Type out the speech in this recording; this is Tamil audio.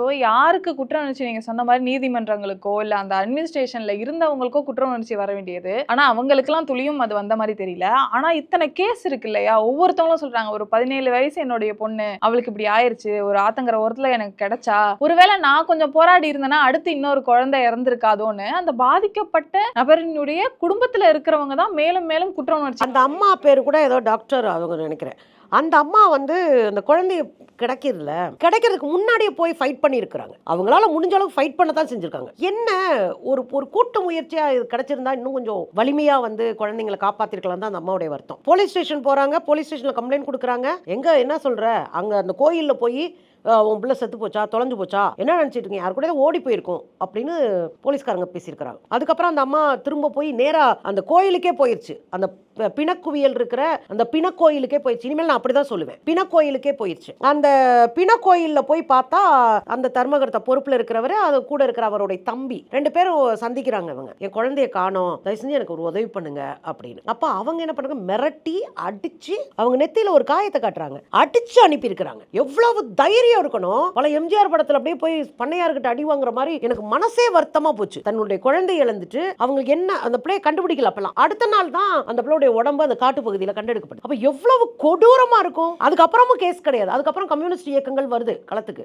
இப்போ யாருக்கு குற்ற உணர்ச்சி நீங்க சொன்ன மாதிரி நீதிமன்றங்களுக்கோ இல்ல அந்த அட்மினிஸ்ட்ரேஷன்ல இருந்தவங்களுக்கோ குற்ற உணர்ச்சி வர வேண்டியது. ஆனா அவங்களுக்குலாம் துளியும் அது வந்த மாதிரி தெரியல. ஆனா இத்தனை கேஸ் இருக்கு இல்லையா? ஒவ்வொருத்தவங்களும் சொல்றாங்க ஒரு பதினேழு வயசு என்னுடைய பொண்ணு. அவளுக்கு இப்படி ஆயிருச்சு. ஒரு ஆத்தங்கர ஓரத்துல எனக்கு கிடைச்சா. ஒருவேளை நான் கொஞ்சம் போராடி இருந்தேன்னா அடுத்து இன்னொரு குழந்தை இறந்திருக்காதோன்னு அந்த பாதிக்கப்பட்ட நபரினுடைய குடும்பத்துல இருக்கிறவங்க தான் மேலும் மேலும் குற்ற உணர்ச்சி அந்த அம்மா பேர் கூட ஏதோ டாக்டர் அவங்க நினைக்கிறேன். அந்த அம்மா வந்து அந்த குழந்தைய கிடைக்கிறதுல கிடைக்கிறதுக்கு முன்னாடியே போய் ஃபைட் பண்ணியிருக்கிறாங்க. அவங்களால முடிஞ்ச அளவுக்கு ஃபைட் பண்ண தான் செஞ்சுருக்காங்க. என்ன ஒரு ஒரு கூட்டு முயற்சியாக இது கிடைச்சிருந்தா இன்னும் கொஞ்சம் வலிமையாக வந்து குழந்தைங்களை காப்பாற்றிருக்கலாம் தான் அந்த அம்மாவுடைய வருத்தம். போலீஸ் ஸ்டேஷன் போகிறாங்க போலீஸ் ஸ்டேஷனில் கம்ப்ளைண்ட் கொடுக்குறாங்க. எங்கே என்ன சொல்கிற அங்கே அந்த கோயிலில் போய் உன் பிள்ளை செத்து போச்சா? தொலைஞ்சு போச்சா? என்ன நினச்சிட்டு இருக்கீங்க? யார் கூட ஓடி போயிருக்கும். அப்படின்னு போலீஸ்காரங்க பேசியிருக்கிறாங்க. அதுக்கப்புறம் அந்த அம்மா திரும்ப போய் நேராக அந்த கோயிலுக்கே போயிருச்சு. அந்த பிணக்குவியல் இருக்கிற அந்த பிணக்கோயிலுக்கே போயிடுச்சு இனிமேல் நான் அப்படி தான் சொல்லுவேன். பிணக்கோயிலுக்கே போயிடுச்சு அந்த பிணக்கோயிலில் போய் பார்த்தா அந்த தர்மகர்த்த பொறுப்பில் இருக்கிறவர் அது கூட இருக்கிற அவருடைய தம்பி. ரெண்டு பேரும் சந்திக்கிறாங்க இவங்க. என் குழந்தைய காணோம். தயவு செஞ்சு எனக்கு ஒரு உதவி பண்ணுங்க. அப்படின்னு. அப்போ அவங்க என்ன பண்ணுறாங்க மிரட்டி அடிச்சு அவங்க நெத்தியில் ஒரு காயத்தை காட்டுறாங்க. அடிச்சு அனுப்பியிருக்கிறாங்க. எவ்வளவு தைரியம் தைரியம் இருக்கணும். பல எம்ஜிஆர் படத்துல அப்படியே போய் பண்ணையார்கிட்ட அடி வாங்குற மாதிரி எனக்கு மனசே வருத்தமா போச்சு. தன்னுடைய குழந்தை இழந்துட்டு அவங்களுக்கு என்ன அந்த பிள்ளைய கண்டுபிடிக்கல அப்பெல்லாம். அடுத்த நாள் தான் அந்த பிள்ளையுடைய உடம்பு அந்த காட்டு பகுதியில் கண்டெடுக்கப்படும் அப்ப எவ்வளவு கொடூரமா இருக்கும். அதுக்கப்புறமும் கேஸ் கிடையாது. அதுக்கப்புறம் கம்யூனிஸ்ட் இயக்கங்கள் வருது களத்துக்கு.